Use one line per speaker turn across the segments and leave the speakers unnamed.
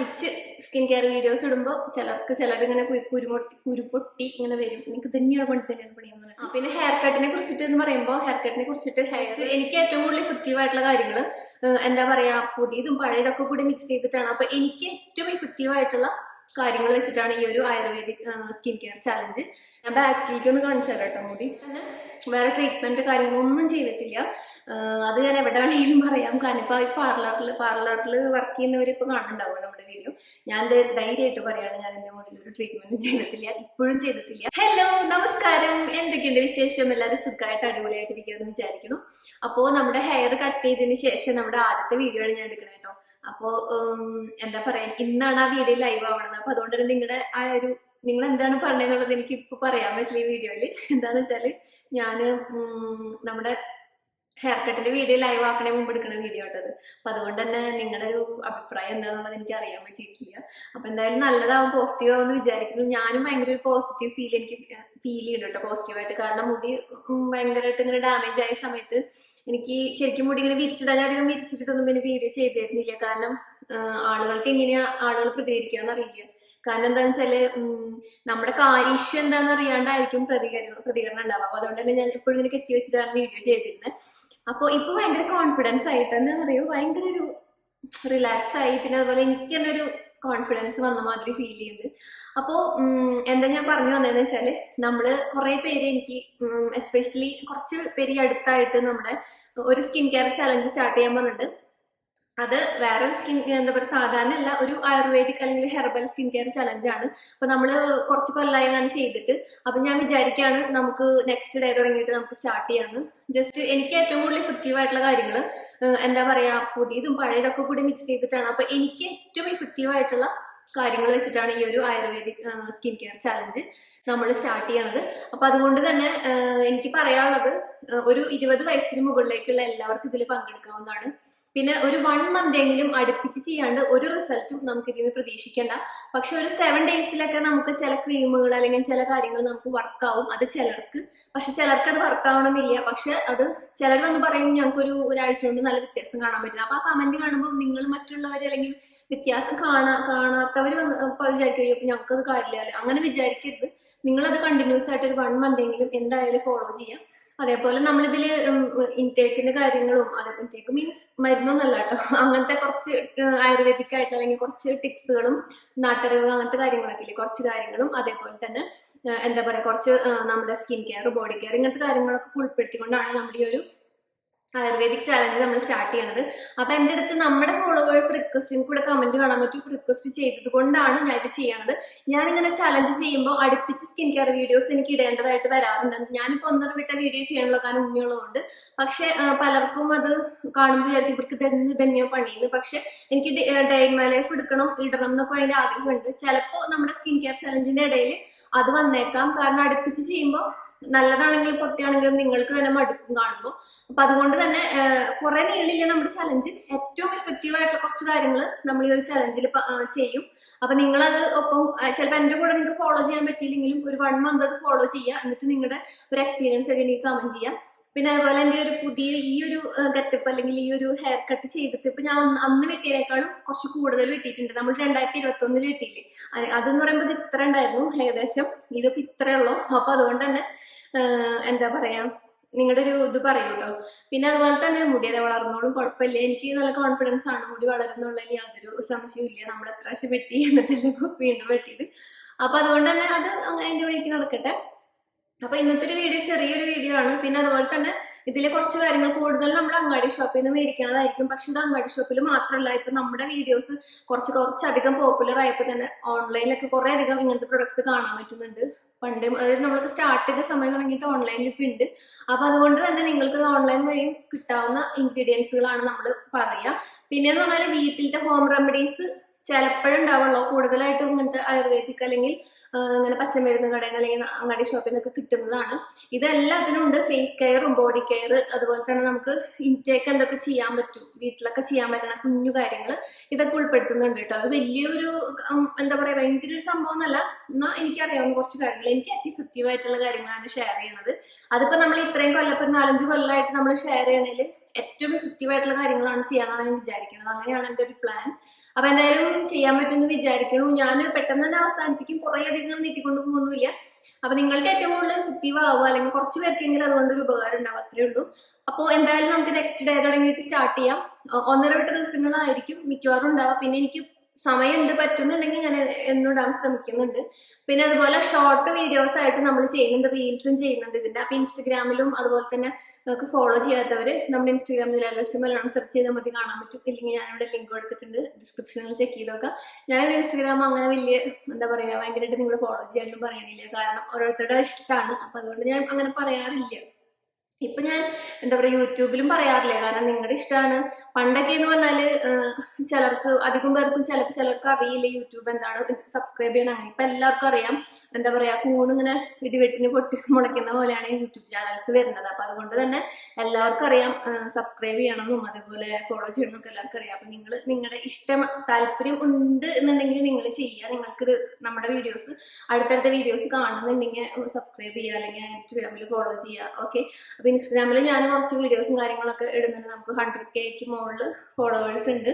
അടുപ്പിച്ച് skin care videos ഇടുമ്പോൾ ചിലർക്ക് ചിലരിങ്ങനെ കുരു കുരുമൊട്ടി കുരുപൊട്ടി ഇങ്ങനെ വരും. എനിക്ക് തന്നെയാണ് പണി തന്നെയാണ് പണിയെന്ന് പറയുന്നത് പിന്നെ ഹെയർ കട്ടിനെ കുറിച്ചിട്ട് എന്ന് പറയുമ്പോൾ ഹെയർ കട്ടിനെ കുറിച്ചിട്ട് ഹെയർ എനിക്ക് ഏറ്റവും കൂടുതൽ ഇഫക്റ്റീവ് ആയിട്ടുള്ള കാര്യങ്ങൾ എന്താ പറയാ പുതിയതും പഴയതൊക്കെ കൂടി മിക്സ് ചെയ്തിട്ടാണ്. അപ്പൊ എനിക്ക് ഏറ്റവും ഇഫക്റ്റീവ് ആയിട്ടുള്ള കാര്യങ്ങൾ വെച്ചിട്ടാണ് ഈ ഒരു ആയുർവേദിക് സ്കിൻ കെയർ ചാലഞ്ച് ഞാൻ ബാക്കിലേക്ക് ഒന്ന് കാണിച്ചു തരാം കേട്ടോ മുടി. വേറെ ട്രീറ്റ്മെന്റ് കാര്യങ്ങളൊന്നും ചെയ്തിട്ടില്ല. അത് ഞാൻ എവിടെ വേണമെങ്കിലും പറയാം. കാരണം ഇപ്പൊ പാർലറിൽ പാർലറിൽ വർക്ക് ചെയ്യുന്നവർ ഇപ്പൊ കാണുന്നുണ്ടാവും നമ്മുടെ വീഡിയോ? ഞാൻ ധൈര്യമായിട്ട് പറയാണ് ഞാൻ എന്റെ മുടിയിൽ ഒരു ട്രീറ്റ്മെന്റ് ചെയ്തിട്ടില്ല. ഇപ്പോഴും ചെയ്തിട്ടില്ല. ഹലോ നമസ്കാരം. എന്തൊക്കെയുണ്ട് വിശേഷം? എല്ലാവരും സുഖമായിട്ട് അടിപൊളിയായിട്ടിരിക്കുമെന്ന് വിചാരിക്കുന്നു. അപ്പോ നമ്മുടെ ഹെയർ കട്ട് ചെയ്തതിന് ശേഷം നമ്മുടെ ആദ്യത്തെ വീഡിയോ ആണ് ഞാൻ എടുക്കണേ കേട്ടോ. അപ്പോൾ എന്താ പറയാ ഇന്നാണ് ആ വീഡിയോ ലൈവ് ആവണത്. അപ്പൊ അതുകൊണ്ട് തന്നെ നിങ്ങളുടെ ആ ഒരു നിങ്ങൾ എന്താണ് പറഞ്ഞതെന്നുള്ളത് എനിക്ക് ഇപ്പൊ പറയാൻ പറ്റില്ല ഈ വീഡിയോയിൽ എന്താന്ന് വെച്ചാൽ ഞാൻ നമ്മുടെ ഹെയർ കട്ടിന്റെ വീഡിയോ ലൈവ് ആക്കണേ മുമ്പ് എടുക്കുന്ന വീഡിയോ ആട്ടത് അപ്പൊ അതുകൊണ്ട് തന്നെ നിങ്ങളുടെ ഒരു അഭിപ്രായം എന്താണെന്നുള്ളത് എനിക്ക് അറിയാൻ പറ്റിയിട്ടില്ല. അപ്പൊ എന്തായാലും നല്ലതാവും പോസിറ്റീവ് എന്ന് വിചാരിക്കുന്നു. ഞാനും ഭയങ്കര ഒരു പോസിറ്റീവ് ഫീൽ എനിക്ക് ഫീൽ ചെയ്യുന്നുണ്ട് കേട്ടോ പോസിറ്റീവായിട്ട് കാരണം മുടി ഭയങ്കരമായിട്ട് ഇങ്ങനെ ഡാമേജ് ആയ സമയത്ത് എനിക്ക് ശരിക്കും മുടി ഇങ്ങനെ വിരിച്ചിടാൻ അധികം വിരിച്ചിട്ടൊന്നും പിന്നെ വീഡിയോ ചെയ്തിരുന്നില്ല. കാരണം ആളുകൾക്ക് എങ്ങനെയാ ആളുകൾ പ്രതികരിക്കാന്ന് അറിയില്ല. കാരണം എന്താണെന്ന് വെച്ചാൽ നമ്മുടെ കാര്യ ഇഷ്യൂ എന്താണെന്ന് അറിയാണ്ടായിരിക്കും പ്രതികരണം പ്രതികരണം ഉണ്ടാവുക. അതുകൊണ്ട് തന്നെ ഞാൻ എപ്പോഴും ഇങ്ങനെ കെട്ടി വെച്ചിട്ടാണ് വീഡിയോ ചെയ്തിരുന്നത് അപ്പോൾ ഇപ്പൊ ഭയങ്കര കോൺഫിഡൻസ് ആയിട്ട് എന്താണെന്ന് അറിയോ ഭയങ്കര ഒരു റിലാക്സ് ആയി. പിന്നെ അതുപോലെ എനിക്ക് തന്നെ ഒരു കോൺഫിഡൻസ് വന്ന മാതിരി ഫീൽ ചെയ്യുന്നുണ്ട് അപ്പോ എന്താ ഞാൻ പറഞ്ഞു വന്നതെന്ന് വെച്ചാൽ നമ്മൾ കുറെ പേര് എനിക്ക് എസ്പെഷ്യലി കുറച്ച് പേര് അടുത്തായിട്ട് നമ്മുടെ ഒരു സ്കിൻ കെയർ ചലഞ്ച് സ്റ്റാർട്ട് ചെയ്യാൻ പറഞ്ഞിട്ട് അത് വേറൊരു സ്കിൻ എന്താ പറയുക സാധാരണ അല്ല ഒരു ആയുർവേദിക് അല്ലെങ്കിൽ ഹെർബൽ സ്കിൻ കെയർ ചലഞ്ച് ആണ്. അപ്പൊ നമ്മൾ കുറച്ച് കൊല്ലായി അങ്ങനെ ചെയ്തിട്ട്. അപ്പൊ ഞാൻ വിചാരിക്കാണ് നമുക്ക് നെക്സ്റ്റ് ഡേ തുടങ്ങിയിട്ട് നമുക്ക് സ്റ്റാർട്ട് ചെയ്യാന്ന്. ജസ്റ്റ് എനിക്ക് ഏറ്റവും കൂടുതൽ ഇഫക്റ്റീവ് ആയിട്ടുള്ള കാര്യങ്ങൾ എന്താ പറയാ പുതിയതും പഴയതൊക്കെ കൂടി മിക്സ് ചെയ്തിട്ടാണ്. അപ്പൊ എനിക്ക് ഏറ്റവും ഇഫക്റ്റീവ് ആയിട്ടുള്ള കാര്യങ്ങൾ വെച്ചിട്ടാണ് ഈ ഒരു ആയുർവേദിക് സ്കിൻ കെയർ ചലഞ്ച് നമ്മൾ സ്റ്റാർട്ട് ചെയ്യണത്. അപ്പൊ അതുകൊണ്ട് തന്നെ എനിക്ക് പറയാനുള്ളത് ഒരു ഇരുപത് വയസ്സിന് മുകളിലേക്കുള്ള എല്ലാവർക്കും ഇതിൽ പങ്കെടുക്കാവുന്നതാണ്. പിന്നെ ഒരു വൺ മന്ത് എങ്കിലും അടുപ്പിച്ച് ചെയ്യാണ്ട് ഒരു റിസൾട്ടും നമുക്ക് ഇതിൽ നിന്ന് പ്രതീക്ഷിക്കേണ്ട. പക്ഷെ ഒരു സെവൻ ഡേയ്സിലൊക്കെ നമുക്ക് ചില ക്രീമുകൾ അല്ലെങ്കിൽ ചില കാര്യങ്ങൾ നമുക്ക് വർക്കാവും അത് ചിലർക്ക് പക്ഷെ ചിലർക്ക് അത് വർക്കാവണമെന്നില്ല പക്ഷെ അത് ചിലർ വന്ന് പറയും ഞങ്ങൾക്കൊരു ഒരാഴ്ച കൊണ്ട് നല്ല വ്യത്യാസം കാണാൻ പറ്റില്ല. അപ്പൊ ആ കമന്റ് കാണുമ്പോൾ നിങ്ങൾ മറ്റുള്ളവർ അല്ലെങ്കിൽ വ്യത്യാസം കാണാ കാണാത്തവർ വന്ന് ഇപ്പൊ വിചാരിക്കും "അയ്യോ, ഞങ്ങൾക്കത് കാര്യമില്ല. അങ്ങനെ വിചാരിക്കരുത്. നിങ്ങളത് കണ്ടിന്യൂസ് ആയിട്ട് ഒരു വൺ മന്ത് എങ്കിലും എന്തായാലും ഫോളോ ചെയ്യാം. അതേപോലെ നമ്മളിതിൽ ഇൻടേക്കിന്റെ കാര്യങ്ങളും അതേപോലെ ഇൻടേക്ക് മീൻസ് മരുന്നൊന്നല്ല കേട്ടോ. അങ്ങനത്തെ കുറച്ച് ആയുർവേദിക് ആയിട്ട് അല്ലെങ്കിൽ കുറച്ച് ടിപ്സുകളും നാട്ടറിവ് അങ്ങനത്തെ കാര്യങ്ങളൊക്കെ ഇല്ലേ? കുറച്ച് കാര്യങ്ങളും അതേപോലെ തന്നെ എന്താ പറയാ കുറച്ച് നമ്മുടെ സ്കിൻ കെയർ ബോഡി കെയർ ഇങ്ങനത്തെ കാര്യങ്ങളൊക്കെ ഉൾപ്പെടുത്തിക്കൊണ്ടാണ് നമ്മുടെ ഈ ഒരു ആയുർവേദിക് ചാലഞ്ച് നമ്മൾ സ്റ്റാർട്ട് ചെയ്യണത്. അപ്പൊ എന്റെ അടുത്ത് നമ്മുടെ ഫോളോവേഴ്സ് റിക്വസ്റ്റിന് കൂടെ കമന്റ് കാണാൻ പറ്റും റിക്വസ്റ്റ് ചെയ്തത് കൊണ്ടാണ് ഞാൻ ഇത് ചെയ്യണത്. ഞാൻ ഇങ്ങനെ ചലഞ്ച് ചെയ്യുമ്പോൾ അടുപ്പിച്ച് സ്കിൻ കെയർ വീഡിയോസ് എനിക്ക് ഇടേണ്ടതായിട്ട് വരാറുണ്ട്. ഞാനിപ്പോൾ ഒന്നോട് വിട്ട വീഡിയോ ചെയ്യാനുള്ള കാരണം ഉണ്ണിയുള്ളതുകൊണ്ട്. പക്ഷെ പലർക്കും അത് കാണുമ്പോൾ ഇവർക്ക് തന്നെ തന്നെയോ പണിയുന്നു. പക്ഷെ എനിക്ക് ഡേ മൈ ലൈഫ് എടുക്കണം ഇടണം എന്നൊക്കെ അതിന്റെ ആഗ്രഹമുണ്ട്. ചിലപ്പോ നമ്മുടെ സ്കിൻ കെയർ ചലഞ്ചിന്റെ ഇടയിൽ അത് വന്നേക്കാം. കാരണം അടുപ്പിച്ച് ചെയ്യുമ്പോൾ നല്ലതാണെങ്കിലും പൊട്ടിയാണെങ്കിലും നിങ്ങൾക്ക് തന്നെ മടുക്കും കാണുമ്പോൾ അപ്പൊ അതുകൊണ്ട് തന്നെ കുറെ നീളില്ല നമ്മുടെ ചലഞ്ച് ഏറ്റവും എഫക്റ്റീവ് ആയിട്ടുള്ള കുറച്ച് കാര്യങ്ങൾ നമ്മൾ ഈ ഒരു ചലഞ്ചിൽ ചെയ്യും. അപ്പൊ നിങ്ങളത് ഒപ്പം ചിലപ്പോൾ എന്റെ കൂടെ നിങ്ങൾക്ക് ഫോളോ ചെയ്യാൻ പറ്റിയില്ലെങ്കിലും ഒരു വൺ മന്ത് അത് ഫോളോ ചെയ്യുക എന്നിട്ട് നിങ്ങളുടെ ഒരു എക്സ്പീരിയൻസ് ഒക്കെ എനിക്ക് കമന്റ് ചെയ്യാം. പിന്നെ അതുപോലെ എന്റെ ഒരു പുതിയ ഈ ഒരു ഗെറ്റപ്പ് അല്ലെങ്കിൽ ഈ ഒരു ഹെയർ കട്ട് ചെയ്തിട്ട് ഇപ്പൊ ഞാൻ അന്ന് വെട്ടിയതിനേക്കാളും കുറച്ച് കൂടുതൽ വെട്ടിയിട്ടുണ്ട്. നമ്മൾ രണ്ടായിരത്തി ഇരുപത്തി ഒന്നിൽ വെട്ടിയില്ലേ? അത് അതെന്ന് പറയുമ്പോൾ ഇത് ഇത്ര ഉണ്ടായിരുന്നു ഏകദേശം. ഇതിപ്പോ ഇത്രേ ഉള്ളൂ. അപ്പൊ അതുകൊണ്ട് തന്നെ എന്താ പറയാ നിങ്ങളുടെ ഒരു ഇത് പറയുമല്ലോ പിന്നെ അതുപോലെ തന്നെ മുടിയെ വളർന്നോളും കുഴപ്പമില്ല. എനിക്ക് നല്ല കോൺഫിഡൻസ് ആണ്. മുടി വളരുന്നുള്ളതിൽ യാതൊരു സംശയവും ഇല്ല. നമ്മൾ എത്ര പ്രാവശ്യം വെട്ടി എന്നിട്ടല്ലേ വീണ്ടും വെട്ടിയത്. അപ്പൊ അതുകൊണ്ട് തന്നെ അത് അങ്ങനെ അതിന്റെ വഴിക്ക് നടക്കട്ടെ. അപ്പൊ ഇന്നത്തെ ഒരു വീഡിയോ ചെറിയൊരു വീഡിയോ ആണ്. പിന്നെ അതുപോലെ തന്നെ ഇതിലെ കുറച്ച് കാര്യങ്ങൾ കൂടുതൽ നമ്മൾ അങ്ങാടി ഷോപ്പിൽ നിന്ന് മേടിക്കുന്നതായിരിക്കും. പക്ഷെ ഇത് അങ്ങാടി ഷോപ്പിൽ മാത്രമല്ല ഇപ്പൊ നമ്മുടെ വീഡിയോസ് കുറച്ച് കുറച്ചധികം പോപ്പുലർ ആയപ്പോൾ തന്നെ ഓൺലൈനിലൊക്കെ കുറെ അധികം ഇങ്ങനത്തെ പ്രൊഡക്ട്സ് കാണാൻ പറ്റുന്നുണ്ട്. പണ്ട് അതായത് നമ്മൾക്ക് സ്റ്റാർട്ട് ചെയ്ത സമയം തുടങ്ങിയിട്ട് ഓൺലൈനിൽ ഇപ്പം ഉണ്ട്. അപ്പൊ അതുകൊണ്ട് തന്നെ നിങ്ങൾക്ക് ഓൺലൈൻ വഴിയും കിട്ടാവുന്ന ഇൻഗ്രീഡിയൻസുകളാണ് നമ്മൾ പറയുക പിന്നെ എന്ന് പറഞ്ഞാൽ വീട്ടിലത്തെ ഹോം റെമഡീസ് ചിലപ്പോഴുണ്ടാവുള്ളൂ കൂടുതലായിട്ടും ഇങ്ങനത്തെ ആയുർവേദിക് അല്ലെങ്കിൽ ആ, ഇങ്ങനെ പച്ചമരുന്ന് കടയിൽ അല്ലെങ്കിൽ അങ്ങാടി ഷോപ്പിൽ നിന്നൊക്കെ കിട്ടുന്നതാണ്. ഇതെല്ലാത്തിനും ഉണ്ട്. ഫേസ് കെയറും ബോഡി കെയർ അതുപോലെ തന്നെ നമുക്ക് ഇൻടേക്ക് എന്തൊക്കെ ചെയ്യാൻ പറ്റും വീട്ടിലൊക്കെ ചെയ്യാൻ പറ്റുന്ന കുഞ്ഞു കാര്യങ്ങൾ ഇതൊക്കെ ഉൾപ്പെടുത്തുന്നുണ്ട് കേട്ടോ. അത് വലിയൊരു എന്താ പറയാ ഭയങ്കര ഒരു സംഭവം എന്നല്ല എന്നാൽ എനിക്കറിയാവുന്ന കുറച്ച് കാര്യങ്ങൾ. എനിക്ക് എഫക്റ്റീവ് ആയിട്ടുള്ള കാര്യങ്ങളാണ് ഷെയർ ചെയ്യുന്നത് അതിപ്പോ നമ്മൾ ഇത്രയും കൊല്ലം ഇപ്പൊ നാലഞ്ച് കൊല്ലമായിട്ട് നമ്മൾ ഷെയർ ചെയ്യണേൽ ഏറ്റവും എഫക്റ്റീവ് ആയിട്ടുള്ള കാര്യങ്ങളാണ് ചെയ്യാന്നാണ് ഞാൻ വിചാരിക്കുന്നത് അങ്ങനെയാണ് എന്റെ ഒരു പ്ലാൻ അപ്പൊ എന്തായാലും ചെയ്യാൻ പറ്റുമെന്ന് വിചാരിക്കുന്നു ഞാൻ പെട്ടെന്ന് തന്നെ അവസാനിപ്പിക്കും. കുറേ അധികം നീട്ടിക്കൊണ്ട് പോകുന്നില്ല അപ്പൊ നിങ്ങൾക്ക് ഏറ്റവും കൂടുതൽ എഫക്റ്റീവ് ആവുക അല്ലെങ്കിൽ കുറച്ച് പേർക്കെങ്കിലും അതുകൊണ്ട് ഒരു ഉപകാരം ഉണ്ടാവും അത്രേ ഉള്ളൂ. അപ്പോൾ എന്തായാലും നമുക്ക് നെക്സ്റ്റ് ഡേ തുടങ്ങിയിട്ട് സ്റ്റാർട്ട് ചെയ്യാം. ഒന്നര വിട്ട ദിവസങ്ങളായിരിക്കും മിക്കവാറും ഉണ്ടാവുക. പിന്നെ എനിക്ക് സമയമുണ്ട് പറ്റുന്നുണ്ടെങ്കിൽ ഞാൻ എന്നും ഇടാൻ ശ്രമിക്കുന്നുണ്ട്. പിന്നെ അതുപോലെ ഷോർട്ട് വീഡിയോസ് ആയിട്ട് നമ്മൾ ചെയ്യുന്നുണ്ട് റീൽസും ചെയ്യുന്നുണ്ട് ഇതിന്റെ അപ്പൊ ഇൻസ്റ്റഗ്രാമിലും അതുപോലെ തന്നെ നമുക്ക് ഫോളോ ചെയ്യാത്തവര് നമ്മുടെ ഇൻസ്റ്റഗ്രാമിൽ ലെസ്റ്റ് മലയാളം സെർച്ച് ചെയ്താൽ മതി കാണാൻ പറ്റും. ഇല്ലെങ്കിൽ ഞാനിവിടെ ലിങ്ക് കൊടുത്തിട്ടുണ്ട് ഡിസ്ക്രിപ്ഷനിൽ ചെക്ക് ചെയ്ത് നോക്കാം. ഞാൻ ഇൻസ്റ്റഗ്രാം അങ്ങനെ വലിയ എന്താ പറയാ ഭയങ്കരമായിട്ട് നിങ്ങൾ ഫോളോ ചെയ്യാനൊന്നും പറയണില്ല. കാരണം ഓരോരുത്തരുടെ ഇഷ്ടമാണ്. അപ്പൊ അതുകൊണ്ട് ഞാൻ അങ്ങനെ പറയാറില്ല. ഇപ്പൊ ഞാൻ എന്താ പറയാ യൂട്യൂബിലും പറയാറില്ല കാരണം നിങ്ങളുടെ ഇഷ്ടമാണ് പണ്ടൊക്കെ എന്ന് പറഞ്ഞാൽ ചിലർക്ക് അധികം പേർക്കും ചിലപ്പോൾ ചിലർക്ക് അറിയില്ല യൂട്യൂബ് എന്താണ് സബ്സ്ക്രൈബ് ചെയ്യണം അങ്ങനെ ഇപ്പൊ എല്ലാവർക്കും അറിയാം. എന്താ പറയാ കൂണിങ്ങനെ ഇടിവെട്ടിന് പൊട്ടി മുളയ്ക്കുന്ന പോലെയാണ് യൂട്യൂബ് ചാനൽസ് വരുന്നത്. അപ്പൊ അതുകൊണ്ട് തന്നെ എല്ലാവർക്കും അറിയാം സബ്സ്ക്രൈബ് ചെയ്യണമെന്നും അതേപോലെ ഫോളോ ചെയ്യണമെന്നൊക്കെ എല്ലാവർക്കും അറിയാം. അപ്പൊ നിങ്ങൾ നിങ്ങളുടെ ഇഷ്ടം താല്പര്യം ഉണ്ട് എന്നുണ്ടെങ്കിൽ നിങ്ങൾ ചെയ്യുക. നിങ്ങൾക്ക് നമ്മുടെ വീഡിയോസ് അടുത്തടുത്ത വീഡിയോസ് കാണുന്നുണ്ടെങ്കിൽ സബ്സ്ക്രൈബ് ചെയ്യുക അല്ലെങ്കിൽ ഇൻസ്റ്റഗ്രാമിൽ ഫോളോ ചെയ്യുക. ഓക്കെ അപ്പൊ ഇൻസ്റ്റഗ്രാമിൽ ഞാൻ കുറച്ച് വീഡിയോസും കാര്യങ്ങളൊക്കെ ഇടുന്നുണ്ട്. നമുക്ക് ഹൺഡ്രഡ് കെക്ക് മുകളിൽ ഫോളോവേഴ്സ് ഉണ്ട്.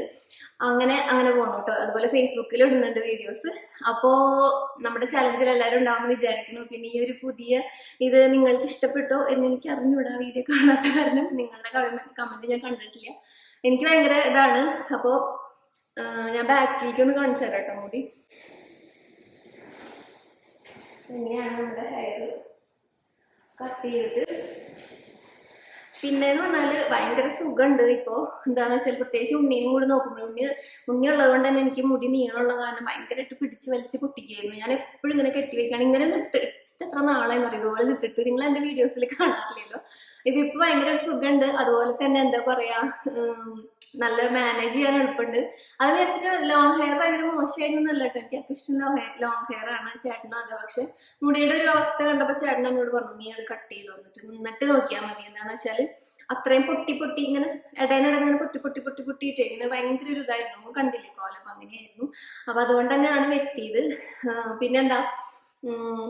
അങ്ങനെ അങ്ങനെ പോകണം കേട്ടോ അതുപോലെ ഫേസ്ബുക്കിൽ ഇടുന്നുണ്ട് വീഡിയോസ് അപ്പോൾ നമ്മുടെ ചലഞ്ചിൽ എല്ലാവരും ഉണ്ടാവും വിചാരിക്കുന്നു. പിന്നെ ഈ ഒരു പുതിയ ഇത് നിങ്ങൾക്ക് ഇഷ്ടപ്പെട്ടോ എന്ന് എനിക്ക് അറിഞ്ഞുകൂടാ വീഡിയോ കാണാത്ത കാരണം. നിങ്ങളുടെ കമന്റ് ഞാൻ കണ്ടിട്ടില്ല. എനിക്ക് ഭയങ്കര ഇതാണ്. അപ്പോൾ ഞാൻ ബാക്കിലേക്ക് ഒന്ന് കാണിച്ചു തരാം കേട്ടോ മുടി. ഇങ്ങനെയാണ് നമ്മുടെ ഹെയർ കട്ട് ചെയ്തിട്ട് പിന്നെ എന്ന് പറഞ്ഞാൽ ഭയങ്കര സുഖമുണ്ട് ഇപ്പോ എന്താന്ന് വെച്ചാൽ പ്രത്യേകിച്ച് ഉണ്ണീനും കൂടി നോക്കുമ്പോൾ ഉണ്ണി ഉണ്ണി ഉള്ളത് കൊണ്ട് തന്നെ എനിക്ക് മുടി നീളമുള്ള കാരണം ഭയങ്കരമായിട്ട് പിടിച്ച് വലിച്ച് പൊട്ടിക്കുകയായിരുന്നു. ഞാൻ എപ്പോഴും ഇങ്ങനെ കെട്ടി വെക്കാണ് ഇങ്ങനെ എത്ര നാളെന്ന് പറയും ഇതുപോലെ നിട്ടിട്ട് നിങ്ങൾ എന്റെ വീഡിയോസിൽ കാണാറില്ലല്ലോ. ഇപ്പൊ ഇപ്പൊ ഭയങ്കര സുഖമുണ്ട് അതുപോലെ തന്നെ എന്താ പറയാ നല്ല മാനേജ് ചെയ്യാൻ എളുപ്പമുണ്ട് അത് വെച്ചിട്ട് ലോങ് ഹെയർ ഭയങ്കര മോശമായിരുന്നല്ല കേട്ടോ. എനിക്ക് ഇഷ്ടം ലോങ് ഹെയർ ലോങ് ഹെയർ ആണ് ചേട്ടനും അതെ. പക്ഷെ മുടിയുടെ ഒരു അവസ്ഥ കണ്ടപ്പോൾ ചേട്ടൻ എന്നോട് പറഞ്ഞു നീ അത് കട്ട് ചെയ്ത് വന്നിട്ട് നിന്നിട്ട് നോക്കിയാൽ മതി. എന്താന്ന് വെച്ചാൽ അത്രയും പൊട്ടി പൊട്ടി ഇങ്ങനെ ഇടയിനിടെ ഇങ്ങനെ പൊട്ടി പൊട്ടി പൊട്ടി പൊട്ടിയിട്ട് ഇങ്ങനെ ഭയങ്കര ഒരു ഇതായിരുന്നു. കണ്ടില്ലേ കോലം? അങ്ങനെയായിരുന്നു. അപ്പൊ അതുകൊണ്ട് തന്നെയാണ് വെട്ടിയത്. പിന്നെന്താ?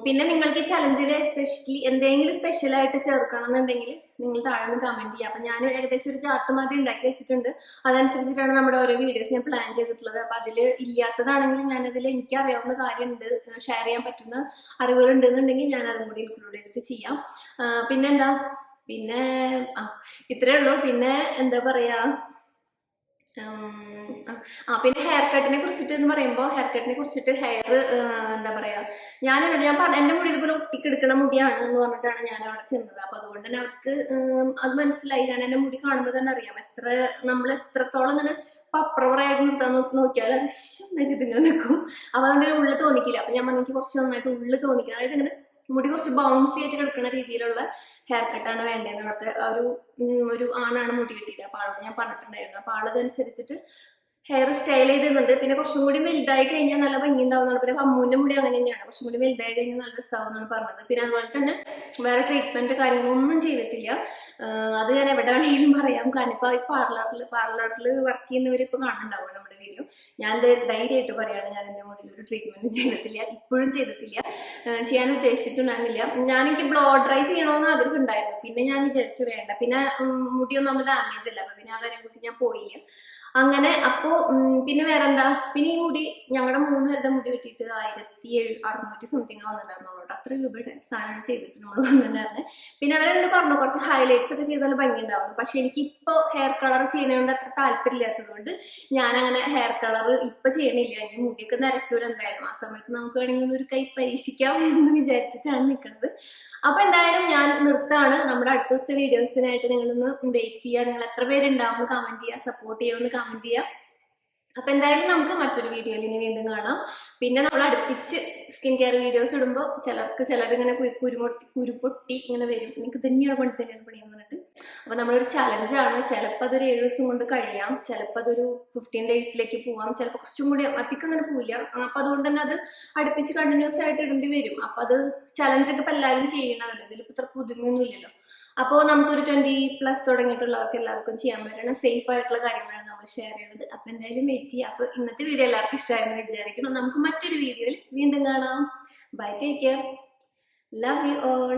പിന്നെ നിങ്ങൾക്ക് ചലഞ്ചിൽ സ്പെഷ്യലി എന്തെങ്കിലും സ്പെഷ്യൽ ആയിട്ട് ചേർക്കണം എന്നുണ്ടെങ്കിൽ നിങ്ങൾ താഴെ നിന്ന് കമന്റ് ചെയ്യുക. അപ്പൊ ഞാൻ ഏകദേശം ഒരു ചാർട്ട് മാതിരി ഉണ്ടാക്കി വെച്ചിട്ടുണ്ട്. അതനുസരിച്ചിട്ടാണ് നമ്മുടെ ഓരോ വീഡിയോസ് ഞാൻ പ്ലാൻ ചെയ്തിട്ടുള്ളത്. അപ്പൊ അതിൽ ഇല്ലാത്തതാണെങ്കിൽ ഞാനതിൽ എനിക്ക് അറിയാവുന്ന കാര്യമുണ്ട് ഷെയർ ചെയ്യാൻ പറ്റുന്ന അറിവുകൾ ഉണ്ടെന്നുണ്ടെങ്കിൽ ഞാൻ അതും കൂടി ഇൻക്ലൂഡ് ചെയ്തിട്ട് ചെയ്യാം. പിന്നെന്താ? പിന്നെ ഇത്രേ ഉള്ളൂ. പിന്നെ എന്താ പറയാ? ആ, പിന്നെ ഹെയർ കട്ടിനെ കുറിച്ചിട്ട് എന്ന് പറയുമ്പോൾ ഹെയർ കട്ടിനെ കുറിച്ചിട്ട് ഹെയർ എന്താ പറയാ ഞാൻ ഞാൻ പറഞ്ഞ എന്റെ മുടി ഇതുപോലെ ഒട്ടിക്കെടുക്കണ മുടിയാണ് എന്ന് പറഞ്ഞിട്ടാണ് ഞാൻ അവിടെ ചെന്നത്. അപ്പൊ അതുകൊണ്ട് തന്നെ അവർക്ക് അത് മനസ്സിലായി. ഞാൻ എന്റെ മുടി കാണുമ്പോൾ തന്നെ അറിയാം. എത്ര നമ്മൾ എത്രത്തോളം ഇങ്ങനെ പപ്രവറായിട്ട് നിർത്താൻ നോക്കിയാൽ അത് വെച്ചിട്ട് ഇങ്ങനെ നിൽക്കും. അപ്പൊ അതുകൊണ്ട് ഉള്ളിൽ തോന്നിക്കില്ല. അപ്പൊ ഞാൻ പറഞ്ഞു എനിക്ക് കുറച്ച് നന്നായിട്ട് ഉള്ളിൽ തോന്നിക്കില്ല അതായത് ഇങ്ങനെ മുടി കുറച്ച് ബൗൺസി ആയിട്ട് കിടക്കുന്ന രീതിയിലുള്ള ഹെയർ കട്ടാണ് വേണ്ടത്. അവിടുത്തെ ഒരു ഒരു ആണാണ് മുടി കിട്ടിയത്. അപ്പൊ ആളോട് ഞാൻ പറഞ്ഞിട്ടുണ്ടായിരുന്നു. അപ്പൊ ആളതനുസരിച്ചിട്ട് ഹെയർ സ്റ്റൈൽ ചെയ്തിരുന്നുണ്ട്. പിന്നെ കുറച്ചും കൂടി വലുതായി കഴിഞ്ഞാൽ നല്ല ഭംഗി ഉണ്ടാവുന്നതാണ്. പിന്നെ അമ്മൂന്റെ മുടി അങ്ങനെ തന്നെയാണ്. കുറച്ചും കൂടി വലുതായി കഴിഞ്ഞാൽ നല്ല രസമാവുന്നതാണ് പറഞ്ഞത്. പിന്നെ അതുപോലെ തന്നെ വേറെ ട്രീറ്റ്മെന്റ് കാര്യങ്ങളൊന്നും ചെയ്തിട്ടില്ല. അത് ഞാൻ എവിടെ വേണമെങ്കിലും പറയാം. കാരണം ഇപ്പൊ ഈ പാർലറിൽ പാർലറിൽ വർക്ക് ചെയ്യുന്നവർ ഇപ്പൊ കാണുന്നുണ്ടാവും നമ്മുടെ വീഡിയോ ഞാൻ ധൈര്യമായിട്ട് പറയാണ് ഞാൻ എന്റെ മുടിയിൽ ഒരു ട്രീറ്റ്മെന്റ് ചെയ്തിട്ടില്ല. ഇപ്പോഴും ചെയ്തിട്ടില്ല. ചെയ്യാൻ ഉദ്ദേശിച്ചിട്ടുണ്ടായിരുന്നില്ല. ഞാൻ എനിക്ക് ബ്ലോ ഡ്രൈ ചെയ്യണമെന്ന് ആഗ്രഹം ഉണ്ടായിരുന്നു പിന്നെ ഞാൻ വിചാരിച്ചു വേണ്ട. പിന്നെ മുടിയൊന്നും നമ്മൾ ഡാമേജ് അല്ല. അപ്പൊ പിന്നെ ആ കാര്യങ്ങൾക്ക് ഞാൻ പോയില്ല. അങ്ങനെ അപ്പോ പിന്നെ വേറെന്താ? പിന്നെ ഈ മുടി ഞങ്ങളുടെ മൂന്ന് പേരുടെ മുടി വെട്ടിയിട്ട് ആയിരത്തി എഴു അറുന്നൂറ്റി സംതിങ് വന്നിട്ടുണ്ടായിരുന്നു അത്ര രൂപയുടെ സാധനം ചെയ്തിട്ട് നമ്മൾ വന്നിട്ടുണ്ടായിരുന്നെ. പിന്നെ അവരെന്നോട് പറഞ്ഞു? കുറച്ച് ഹൈലൈറ്റ്സ് ഒക്കെ ചെയ്താൽ ഭംഗി ഉണ്ടാവും പക്ഷെ എനിക്ക് ഇപ്പൊ ഹെയർ കളർ ചെയ്യുന്നതുകൊണ്ട് അത്ര താല്പര്യമില്ലാത്തത് കൊണ്ട് ഞാൻ അങ്ങനെ ഹെയർ കളർ ഇപ്പൊ ചെയ്യണില്ല. ഞാൻ മുടിയൊക്കെ നരക്കൂല എന്തായാലും. ആ സമയത്ത് നമുക്ക് വേണമെങ്കിൽ ഒരു കൈ പരീക്ഷിക്കാം എന്ന് വിചാരിച്ചിട്ടാണ് നിൽക്കുന്നത് അപ്പൊ എന്തായാലും ഞാൻ നിർത്താണ്. നമ്മുടെ അടുത്ത ദിവസത്തെ വീഡിയോസിനായിട്ട് നിങ്ങളൊന്ന് വെയിറ്റ് ചെയ്യുക നിങ്ങൾ എത്ര പേരുണ്ടാവും കമന്റ് ചെയ്യുക സപ്പോർട്ട് ചെയ്യുമെന്ന് ചെയ്യുക അപ്പൊ എന്തായാലും നമുക്ക് മറ്റൊരു വീഡിയോയിൽ ഇനി വീണ്ടും കാണാം. പിന്നെ നമ്മൾ അടുപ്പിച്ച് സ്കിൻ കെയർ വീഡിയോസ് ഇടുമ്പോൾ ചിലർക്ക് ചിലർ ഇങ്ങനെ കുരുമൊട്ടി കുരുപൊട്ടി ഇങ്ങനെ വരും. നിങ്ങൾക്ക് തന്നെയാണ് പണി തന്നെയാണ് പണി പറഞ്ഞിട്ട്. അപ്പൊ നമ്മളൊരു ചലഞ്ചാണ് ചിലപ്പോൾ അതൊരു ഏഴ് ദിവസം കൊണ്ട് കഴിയാം. ചിലപ്പോൾ അതൊരു ഫിഫ്റ്റീൻ ഡേയ്സിലേക്ക് പോവാം. ചിലപ്പോൾ കുറച്ചും കൂടി അധികം അങ്ങനെ പോവില്ല. അപ്പൊ അതുകൊണ്ട് തന്നെ അത് അടുപ്പിച്ച് കണ്ടിന്യൂസ് ആയിട്ട് ഇടേണ്ടി വരും. അപ്പൊ അത് ചലഞ്ചൊക്കെ ഇപ്പൊ എല്ലാവരും ചെയ്യണതല്ലോ ഇതിലിപ്പോ ഇത്ര പുതുമയൊന്നും ഇല്ലല്ലോ അപ്പോൾ നമുക്കൊരു ട്വന്റി പ്ലസ് തുടങ്ങിയിട്ടുള്ളവർക്ക് എല്ലാവർക്കും ചെയ്യാൻ പറ്റുന്ന സേഫ് ആയിട്ടുള്ള കാര്യങ്ങളാണ് ഷെയർ ചെയ്യണത്. അപ്പൊ എന്തായാലും വെയിറ്റ് ചെയ്യാം. അപ്പൊ ഇന്നത്തെ വീഡിയോ എല്ലാവർക്കും ഇഷ്ടമായെന്ന് വിചാരിക്കണം നമുക്ക് മറ്റൊരു വീഡിയോയിൽ വീണ്ടും കാണാം. Bye take care love you all